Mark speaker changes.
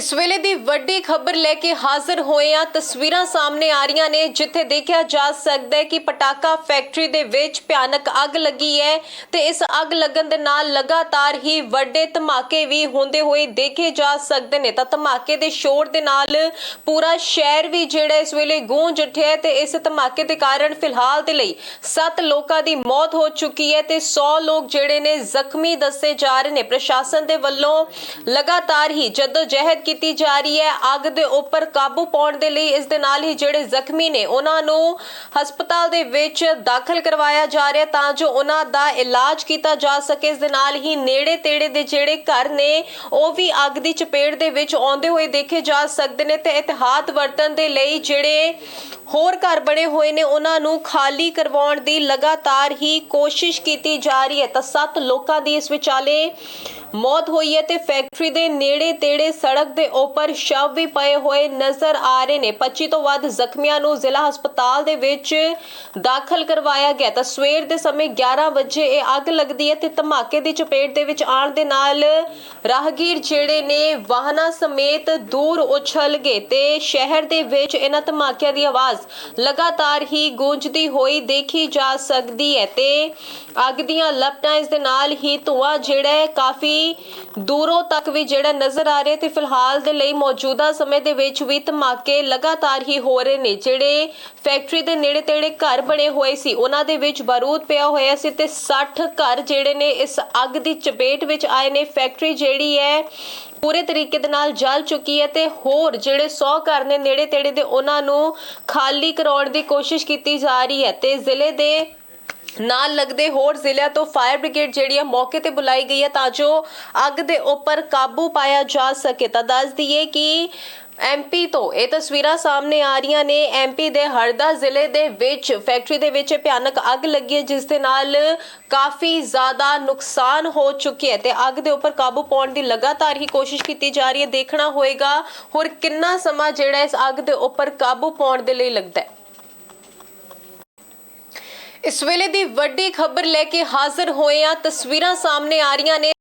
Speaker 1: ਇਸ ਵੇਲੇ ਦੀ ਵੱਡੀ ਖਬਰ ਲੈ ਕੇ ਹਾਜ਼ਰ ਹੋਏ ਆ ਤਸਵੀਰਾਂ ਸਾਹਮਣੇ ਆ ਰਹੀਆਂ ਨੇ, ਜਿੱਥੇ ਦੇਖਿਆ ਜਾ ਸਕਦਾ ਹੈ ਕਿ ਪਟਾਕਾ ਫੈਕਟਰੀ ਦੇ ਵਿੱਚ ਭਿਆਨਕ ਅੱਗ ਲੱਗੀ ਹੈ ਤੇ ਇਸ ਅੱਗ ਲੱਗਣ ਦੇ ਨਾਲ ਲਗਾਤਾਰ ਹੀ ਵੱਡੇ ਧਮਾਕੇ ਵੀ ਹੁੰਦੇ ਹੋਏ ਦੇਖੇ ਜਾ ਸਕਦੇ ਨੇ। ਤਾਂ ਧਮਾਕੇ ਦੇ ਸ਼ੋਰ ਦੇ ਨਾਲ ਪੂਰਾ ਸ਼ਹਿਰ ਵੀ ਜਿਹੜਾ ਇਸ ਵੇਲੇ ਗੂੰਜ ਉੱਠਿਆ ਤੇ ਇਸ ਧਮਾਕੇ ਦੇ ਕਾਰਨ ਫਿਲਹਾਲ ਦੇ ਲਈ 7 ਲੋਕਾਂ ਦੀ ਮੌਤ ਹੋ ਚੁੱਕੀ ਹੈ ਤੇ 100 ਲੋਕ ਜਿਹੜੇ ਨੇ ਜ਼ਖਮੀ ਦੱਸੇ ਜਾ ਰਹੇ ਨੇ। ਪ੍ਰਸ਼ਾਸਨ ਦੇ ਵੱਲੋਂ ਲਗਾਤਾਰ ਹੀ ਜਦੋਂ ਜਹਿਦ ਕੀਤੀ ਜਾ ਰਹੀ ਹੈ। ਅੱਗ ਦੇ ਉੱਪਰ ਕਾਬੂ ਪਾਉਣ ਦੇ ਲਈ ਇਸ ਦੇ ਨਾਲ ਹੀ ਜਿਹੜੇ ਜ਼ਖਮੀ ਨੇ, ਉਹਨਾਂ ਨੂੰ ਹਸਪਤਾਲ ਦੇ ਵਿੱਚ ਦਾਖਲ ਕਰਵਾਇਆ ਜਾ ਰਿਹਾ ਤਾਂ ਜੋ ਉਹਨਾਂ ਦਾ ਇਲਾਜ ਕੀਤਾ ਜਾ ਸਕੇ। ਇਸ ਦੇ ਨਾਲ ਹੀ ਨੇੜੇ ਤੇੜੇ ਦੇ ਜਿਹੜੇ ਘਰ ਨੇ, ਉਹ ਵੀ ਅੱਗ ਦੀ ਚਪੇਟ ਦੇ ਵਿੱਚ ਆਉਂਦੇ ਹੋਏ ਦੇਖੇ ਜਾ ਸਕਦੇ ਨੇ ਤੇ ਇਤਿਹਾਤ ਵਰਤਨ ਦੇ ਲਈ ਜਿਹੜੇ ਹੋਰ ਘਰ ਬਣੇ ਹੋਏ ਨੇ, ਉਹਨਾਂ ਨੂੰ ਖਾਲੀ ਕਰਵਾਉਣ ਦੀ ਲਗਾਤਾਰ ਹੀ ਕੋਸ਼ਿਸ਼ ਕੀਤੀ ਜਾ ਰਹੀ ਹੈ। ਤਾਂ ਸੱਤ ਲੋਕਾਂ ਦੀ ਇਸ ਵਿਚਾਲੇ ਮੌਤ ਹੋਈ ਹੈ ਤੇ ਫੈਕਟਰੀ ਦੇ ਨੇੜੇ ਤੇੜੇ ਸੜਕ ਦੇ ਉੱਪਰ ਸ਼ਵ ਵੀ ਪਏ ਹੋਏ ਨਜ਼ਰ ਆ ਰਹੇ ਨੇ। 25 ਤੋਂ ਵੱਧ ਜ਼ਖਮੀਆਂ ਨੂੰ ਜ਼ਿਲ੍ਹਾ ਹਸਪਤਾਲ ਦੇ ਵਿੱਚ ਦਾਖਲ ਕਰਵਾਇਆ ਗਿਆ। ਤਾਂ ਸਵੇਰ ਦੇ ਸਮੇਂ 11 ਵਜੇ ਇਹ ਅੱਗ ਲੱਗਦੀ ਹੈ ਤੇ ਧਮਾਕੇ ਦੀ ਚਪੇਟ ਦੇ ਵਿੱਚ ਆਉਣ ਦੇ ਨਾਲ ਰਾਹਗੀਰ ਜਿਹੜੇ ਨੇ ਵਾਹਨਾਂ ਸਮੇਤ ਦੂਰ ਉਛਲ ਗਏ ਤੇ ਸ਼ਹਿਰ ਦੇ ਵਿੱਚ ਇਹਨਾਂ ਧਮਾਕਿਆਂ ਦੀ ਆਵਾਜ਼ ਆਵਾਜ਼ ਲਗਾਤਾਰ ਹੀ ਗੂੰਜਦੀ ਹੋਈ ਦੇਖੀ ਜਾ ਸਕਦੀ ਹੈ ਤੇ ਅੱਗ ਦੀਆਂ ਲਪਟਾਂ ਇਸ ਦੇ ਨਾਲ ਹੀ ਧੂਆਂ ਜਿਹੜਾ ਹੈ ਕਾਫੀ ਦੂਰੋਂ ਤੱਕ ਵੀ ਜਿਹੜਾ ਨਜ਼ਰ ਆ ਰਿਹਾ ਤੇ ਫਿਲਹਾਲ ਦੇ ਲਈ ਮੌਜੂਦਾ ਸਮੇਂ ਦੇ ਵਿੱਚ ਵੀ ਧਮਾਕੇ ਲਗਾਤਾਰ ਹੀ ਹੋ ਰਹੇ ਨੇ। ਜਿਹੜੇ ਫੈਕਟਰੀ ਦੇ ਨੇੜੇ ਤੇੜੇ ਘਰ ਬਣੇ ਹੋਏ ਸੀ, ਉਹਨਾਂ ਦੇ ਵਿੱਚ ਬਾਰੂਦ ਪਿਆ ਹੋਇਆ ਸੀ ਤੇ 60 ਘਰ ਜਿਹੜੇ ਨੇ ਇਸ ਅੱਗ ਦੀ ਚਪੇਟ ਵਿੱਚ ਆਏ ਨੇ। ਫੈਕਟਰੀ ਜਿਹੜੀ ਹੈ ਪੂਰੇ ਤਰੀਕੇ ਦੇ ਨਾਲ ਜਲ ਚੁੱਕੀ ਹੈ ਤੇ ਹੋਰ ਜਿਹੜੇ 100 ਘਰ ਨੇ ਨੇੜੇ ਤੇੜੇ ਦੇ, ਉਹਨਾਂ ਨੂੰ ਖਾਲੀ ਕਰਾਉਣ ਦੀ ਕੋਸ਼ਿਸ਼ ਕੀਤੀ ਜਾ ਰਹੀ ਹੈ ਤੇ ਜ਼ਿਲ੍ਹੇ ਦੇ ਨਾਲ ਲੱਗਦੇ ਹੋਰ ਜ਼ਿਲ੍ਹਿਆਂ ਤੋਂ ਫਾਇਰ ਬ੍ਰਿਗੇਡ ਜਿਹੜੀ ਹੈ ਮੌਕੇ ਤੇ ਬੁਲਾਈ ਗਈ ਹੈ ਤਾਂ ਜੋ ਅੱਗ ਦੇ ਉੱਪਰ ਕਾਬੂ ਪਾਇਆ ਜਾ ਸਕੇ। ਤਾਂ ਦੱਸ ਦਈਏ ਕਿ ਐਮਪੀ ਤੋਂ ਇਹ ਤਸਵੀਰਾਂ ਸਾਹਮਣੇ ਆ ਰਹੀਆਂ ਨੇ। ਐਮਪੀ ਦੇ ਹਰਦਾ ਜ਼ਿਲ੍ਹੇ ਦੇ ਵਿੱਚ, ਫੈਕਟਰੀ ਦੇ ਵਿੱਚ ਭਿਆਨਕ ਅੱਗ ਲੱਗੀ ਹੈ, ਜਿਸ ਦੇ ਨਾਲ ਕਾਫੀ ਜ਼ਿਆਦਾ ਨੁਕਸਾਨ ਹੋ ਚੁੱਕਿਆ ਹੈ ਤੇ ਅੱਗ ਦੇ ਉੱਪਰ ਕਾਬੂ ਪਾਉਣ ਦੀ ਲਗਾਤਾਰ ਹੀ ਕੋਸ਼ਿਸ਼ ਕੀਤੀ ਜਾ ਰਹੀ ਹੈ। ਦੇਖਣਾ ਹੋਏਗਾ ਹੋਰ ਕਿੰਨਾ ਸਮਾਂ ਜਿਹੜਾ ਇਸ ਅੱਗ ਦੇ ਉੱਪਰ ਕਾਬੂ ਪਾਉਣ ਦੇ ਲਈ ਲੱਗਦਾ ਹੈ। ਇਸ ਵੇਲੇ ਦੀ ਵੱਡੀ ਖਬਰ ਲੈ ਕੇ ਹਾਜ਼ਰ ਹੋਏ ਆ ਤਸਵੀਰਾਂ ਸਾਹਮਣੇ ਆ ਰਹੀਆਂ ਨੇ।